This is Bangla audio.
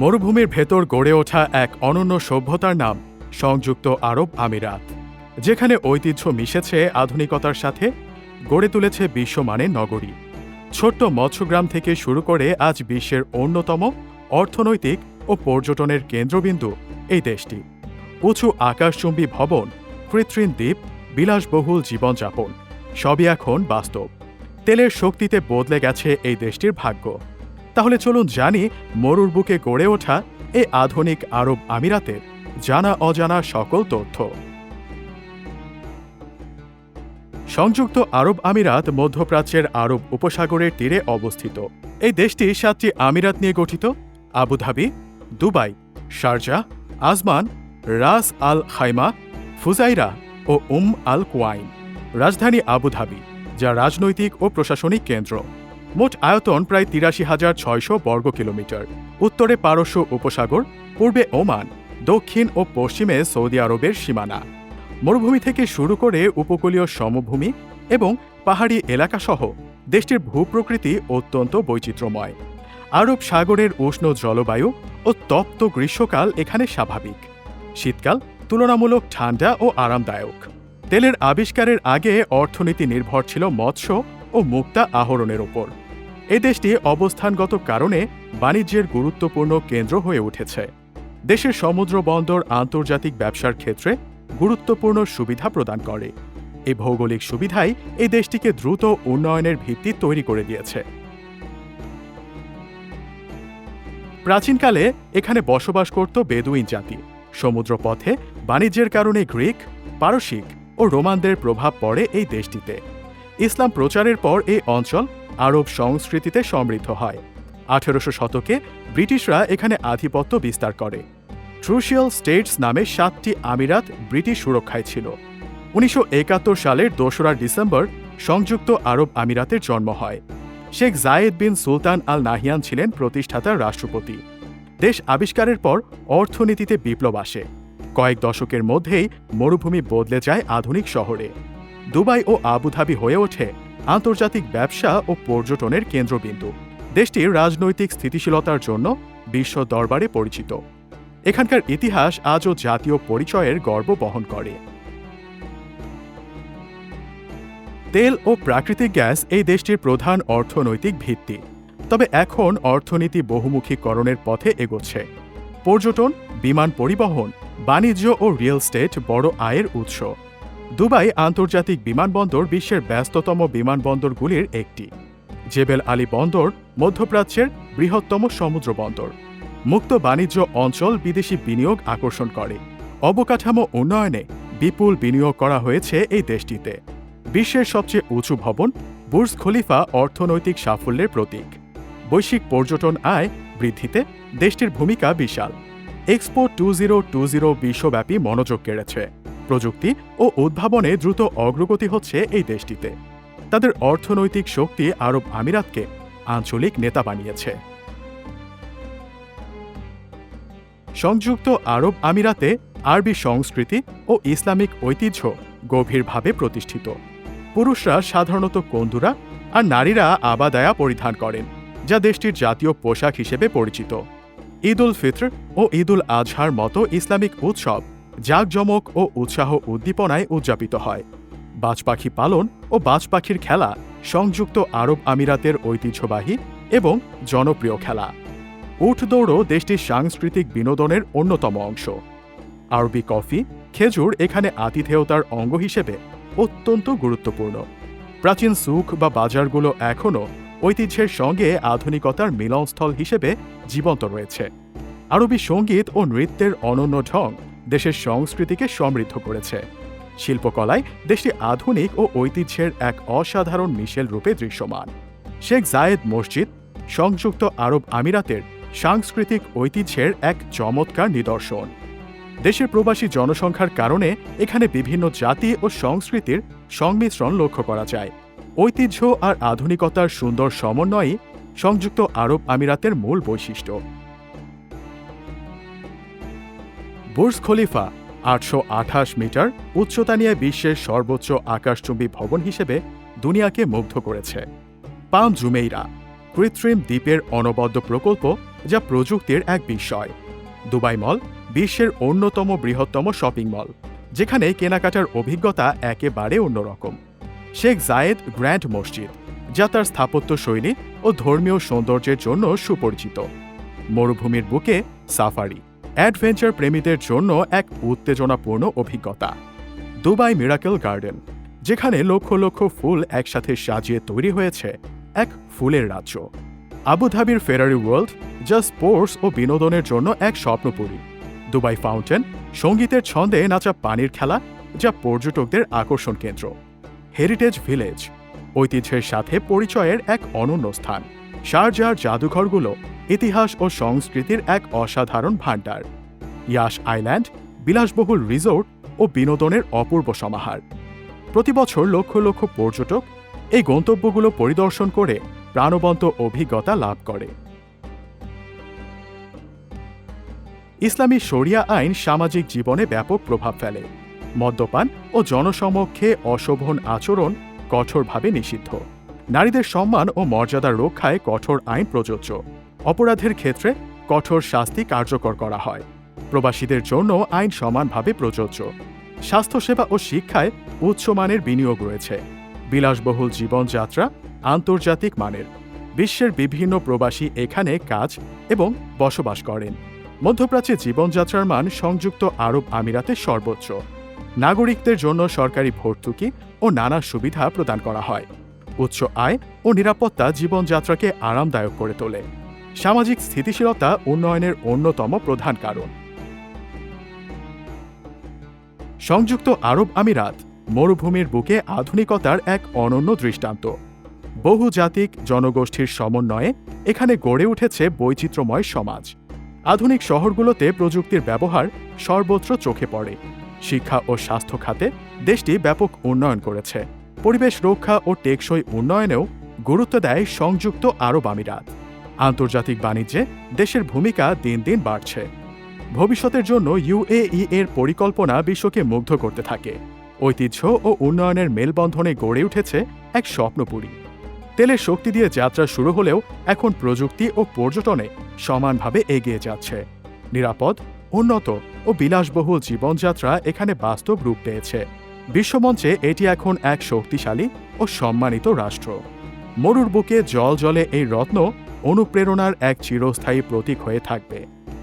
মরুভূমির ভেতর গড়ে ওঠা এক অনন্য সভ্যতার নাম, সংযুক্ত আরব আমিরাত, যেখানে ঐতিহ্য মিশেছে আধুনিকতার সাথে, গড়ে তুলেছে বিশ্বমানের নগরী। ছোট্ট মৎস্যগ্রাম থেকে শুরু করে আজ বিশ্বের অন্যতম অর্থনৈতিক ও পর্যটনের কেন্দ্রবিন্দু এই দেশটি। উঁচু আকাশচুম্বী ভবন, কৃত্রিম দ্বীপ, বিলাসবহুল জীবনযাপন, সবই এখন বাস্তব। তেলের শক্তিতে বদলে গেছে এই দেশটির ভাগ্য। তাহলে চলুন জানি মরুর বুকে গড়ে ওঠা এই আধুনিক আরব আমিরাতের জানা অজানা সকল তথ্য। সংযুক্ত আরব আমিরাত মধ্যপ্রাচ্যের আরব উপসাগরের তীরে অবস্থিত। এই দেশটি সাতটি আমিরাত নিয়ে গঠিত, Abu Dhabi, Dubai, Sharjah, Ajman, Ras al Khaimah Fujairah ও উম আল কোয়াইন রাজধানী আবুধাবি, যা রাজনৈতিক ও প্রশাসনিক কেন্দ্র। মোট আয়তন প্রায় তিরাশি হাজার ছয়শো বর্গ কিলোমিটার। উত্তরে পারস্য উপসাগর, পূর্বে ওমান, দক্ষিণ ও পশ্চিমে সৌদি আরবের সীমানা। মরুভূমি থেকে শুরু করে উপকূলীয় সমভূমি এবং পাহাড়ি এলাকাসহ দেশটির ভূপ্রকৃতি অত্যন্ত বৈচিত্র্যময়। আরব সাগরের উষ্ণ জলবায়ু ও তপ্ত গ্রীষ্মকাল এখানে স্বাভাবিক। শীতকাল তুলনামূলক ঠান্ডা ও আরামদায়ক। তেলের আবিষ্কারের আগে অর্থনীতি নির্ভর ছিল মৎস্য ও মুক্তা আহরণের ওপর। এ দেশটি অবস্থানগত কারণে বাণিজ্যের গুরুত্বপূর্ণ কেন্দ্র হয়ে উঠেছে। দেশের সমুদ্র বন্দর আন্তর্জাতিক ব্যবসার ক্ষেত্রে গুরুত্বপূর্ণ সুবিধা প্রদান করে। এই ভৌগোলিক সুবিধাই এই দেশটিকে দ্রুত উন্নয়নের ভিত্তি তৈরি করে দিয়েছে। প্রাচীনকালে এখানে বসবাস করত বেদুইন জাতি। সমুদ্রপথে বাণিজ্যের কারণে গ্রিক, পারসিক ও রোমানদের প্রভাব পড়ে এই দেশটিতে। ইসলাম প্রচারের পর এই অঞ্চল আরব সংস্কৃতিতে সমৃদ্ধ হয়। আঠেরোশো শতকে ব্রিটিশরা এখানে আধিপত্য বিস্তার করে। ট্রুশিয়াল স্টেটস নামে সাতটি আমিরাত ব্রিটিশ সুরক্ষায় ছিল। উনিশশো একাত্তর সালের দোসরা ডিসেম্বর সংযুক্ত আরব আমিরাতের জন্ম হয়। শেখ জায়েদ বিন সুলতান আল নাহিয়ান ছিলেন প্রতিষ্ঠাতার রাষ্ট্রপতি। দেশ আবিষ্কারের পর অর্থনীতিতে বিপ্লব আসে। কয়েক দশকের মধ্যেই মরুভূমি বদলে যায় আধুনিক শহরে। দুবাই ও আবুধাবি হয়ে ওঠে আন্তর্জাতিক ব্যবসা ও পর্যটনের কেন্দ্রবিন্দু। দেশটির রাজনৈতিক স্থিতিশীলতার জন্য বিশ্ব দরবারে পরিচিত। এখানকার ইতিহাস আজও জাতীয় পরিচয়ের গর্ব বহন করে। তেল ও প্রাকৃতিক গ্যাস এই দেশটির প্রধান অর্থনৈতিক ভিত্তি। তবে এখন অর্থনীতি বহুমুখীকরণের পথে এগোচ্ছে। পর্যটন, বিমান পরিবহন, বাণিজ্য ও রিয়েল স্টেট বড় আয়ের উৎস। দুবাই আন্তর্জাতিক বিমানবন্দর বিশ্বের ব্যস্ততম বিমানবন্দরগুলির একটি। জেবেল আলী বন্দর মধ্যপ্রাচ্যের বৃহত্তম সমুদ্র বন্দর। মুক্ত বাণিজ্য অঞ্চল বিদেশি বিনিয়োগ আকর্ষণ করে। অবকাঠামো উন্নয়নে বিপুল বিনিয়োগ করা হয়েছে এই দেশটিতে। বিশ্বের সবচেয়ে উঁচু ভবন, বুর্জ খলিফা অর্থনৈতিক সাফল্যের প্রতীক। বৈশ্বিক পর্যটন আয় বৃদ্ধিতে দেশটির ভূমিকা বিশাল। Expo two zero two zero বিশ্বব্যাপী মনোযোগ কেড়েছে। প্রযুক্তি ও উদ্ভাবনে দ্রুত অগ্রগতি হচ্ছে এই দেশটিতে। তাদের অর্থনৈতিক শক্তি আরব আমিরাতকে আঞ্চলিক নেতা বানিয়েছে। সংযুক্ত আরব আমিরাতে আরবি সংস্কৃতি ও ইসলামিক ঐতিহ্য গভীরভাবে প্রতিষ্ঠিত। পুরুষরা সাধারণত কন্দুরা আর নারীরা আবাদায়া পরিধান করেন, যা দেশটির জাতীয় পোশাক হিসেবে পরিচিত। ঈদ উল ফিত্র ও ঈদ উল আজহার মতো ইসলামিক উৎসব জাঁকজমক ও উৎসাহ উদ্দীপনায় উদযাপিত হয়। বাজ পাখি পালন ও বাজ পাখির খেলা সংযুক্ত আরব আমিরাতের ঐতিহ্যবাহী এবং জনপ্রিয় খেলা। উঠ দৌড়ও দেশটির সাংস্কৃতিক বিনোদনের অন্যতম অংশ। আরবি কফি, খেজুর এখানে আতিথেয়তার অঙ্গ হিসেবে অত্যন্ত গুরুত্বপূর্ণ। প্রাচীন সুখ বা বাজারগুলো এখনও ঐতিহ্যের সঙ্গে আধুনিকতার মিলনস্থল হিসেবে জীবন্ত রয়েছে। আরবি সংগীত ও নৃত্যের অনন্য ঢং দেশের সংস্কৃতিকে সমৃদ্ধ করেছে। শিল্পকলায় দেশটি আধুনিক ও ঐতিহ্যের এক অসাধারণ মিশেল রূপে দৃশ্যমান। শেখ জায়েদ মসজিদ, সংযুক্ত আরব আমিরাতের সাংস্কৃতিক ঐতিহ্যের এক চমৎকার নিদর্শন। দেশের প্রবাসী জনসংখ্যার কারণে এখানে বিভিন্ন জাতি ও সংস্কৃতির সংমিশ্রণ লক্ষ্য করা যায়। ঐতিহ্য আর আধুনিকতার সুন্দর সমন্বয়ই সংযুক্ত আরব আমিরাতের মূল বৈশিষ্ট্য। বুর্জ খলিফা আটশো আঠাশ মিটার উচ্চতা নিয়ে বিশ্বের সর্বোচ্চ আকাশচুম্বী ভবন হিসেবে দুনিয়াকে মুগ্ধ করেছে। পাম জুমেইরা, কৃত্রিম দ্বীপের অনবদ্য প্রকল্প যা প্রযুক্তির এক বিষয়। দুবাই মল, বিশ্বের অন্যতম বৃহত্তম শপিং মল, যেখানে কেনাকাটার অভিজ্ঞতা একেবারে অন্যরকম। শেখ জায়েদ গ্র্যান্ড মসজিদ, যা তার স্থাপত্য শৈলী ও ধর্মীয় সৌন্দর্যের জন্য সুপরিচিত। মরুভূমির বুকে সাফারি। অ্যাডভেঞ্চার প্রেমীদের জন্য এক উত্তেজনাপূর্ণ অভিজ্ঞতা, দুবাই মিরাকেল গার্ডেন, যেখানে লক্ষ লক্ষ ফুল একসাথে সাজিয়ে তৈরি হয়েছে এক ফুলের রাজ্য। আবুধাবির ফেরারি ওয়ার্ল্ড, যা স্পোর্টস ও বিনোদনের জন্য এক স্বপ্নপুরী। দুবাই ফাউন্টেন, সঙ্গীতের ছন্দে নাচা পানির খেলা, যা পর্যটকদের আকর্ষণ কেন্দ্র। হেরিটেজ ভিলেজ, ঐতিহ্যের সাথে পরিচয়ের এক অনন্য স্থান। শারজার জাদুঘরগুলো ইতিহাস ও সংস্কৃতির এক অসাধারণ ভাণ্ডার। ইয়াস আইল্যান্ড, বিলাসবহুল রিসোর্ট ও বিনোদনের অপূর্ব সমাহার। প্রতিবছর লক্ষ লক্ষ পর্যটক এই গন্তব্যগুলো পরিদর্শন করে প্রাণবন্ত অভিজ্ঞতা লাভ করে। ইসলামী শরিয়া আইন সামাজিক জীবনে ব্যাপক প্রভাব ফেলে। মদ্যপান ও জনসমক্ষে অশোভন আচরণ কঠোরভাবে নিষিদ্ধ। নারীদের সম্মান ও মর্যাদা রক্ষায় কঠোর আইন প্রযোজ্য। অপরাধের ক্ষেত্রে কঠোর শাস্তি কার্যকর করা হয়। প্রবাসীদের জন্য আইন সমানভাবে প্রযোজ্য। স্বাস্থ্যসেবা ও শিক্ষায় উচ্চমানের বিনিয়োগ রয়েছে। বিলাসবহুল জীবনযাত্রা আন্তর্জাতিক মানের। বিশ্বের বিভিন্ন প্রবাসী এখানে কাজ এবং বসবাস করেন। মধ্যপ্রাচ্যে জীবনযাত্রার মান সংযুক্ত আরব আমিরাতে সর্বোচ্চ। নাগরিকদের জন্য সরকারি ভর্তুকি ও নানা সুবিধা প্রদান করা হয়। উচ্চ আয় ও নিরাপত্তা জীবনযাত্রাকে আরামদায়ক করে তোলে। সামাজিক স্থিতিশীলতা উন্নয়নের অন্যতম প্রধান কারণ। সংযুক্ত আরব আমিরাত মরুভূমির বুকে আধুনিকতার এক অনন্য দৃষ্টান্ত। বহুজাতিক জনগোষ্ঠীর সমন্বয়ে এখানে গড়ে উঠেছে বৈচিত্র্যময় সমাজ। আধুনিক শহরগুলোতে প্রযুক্তির ব্যবহার সর্বত্র চোখে পড়ে। শিক্ষা ও স্বাস্থ্য খাতে দেশটি ব্যাপক উন্নয়ন করেছে। পরিবেশ রক্ষা ও টেকসই উন্নয়নেও গুরুত্ব দেয় সংযুক্ত আরব আমিরাত। আন্তর্জাতিক বাণিজ্যে দেশের ভূমিকা দিন দিন বাড়ছে। ভবিষ্যতের জন্য ইউএই এর পরিকল্পনা বিশ্বকে মুগ্ধ করতে থাকে। ঐতিহ্য ও উন্নয়নের মেলবন্ধনে গড়ে উঠেছে এক স্বপ্নপুরী। তেলের শক্তি দিয়ে যাত্রা শুরু হলেও এখন প্রযুক্তি ও পর্যটনে সমানভাবে এগিয়ে যাচ্ছে। নিরাপদ, উন্নত ও বিলাসবহুল জীবনযাত্রা এখানে বাস্তব রূপ পেয়েছে। বিশ্বমঞ্চে এটি এখন এক শক্তিশালী ও সম্মানিত রাষ্ট্র। মরুর বুকে জল জলে এই রত্ন অনুপ্রেরণার এক চিরস্থায়ী প্রতীক হয়ে থাকবে।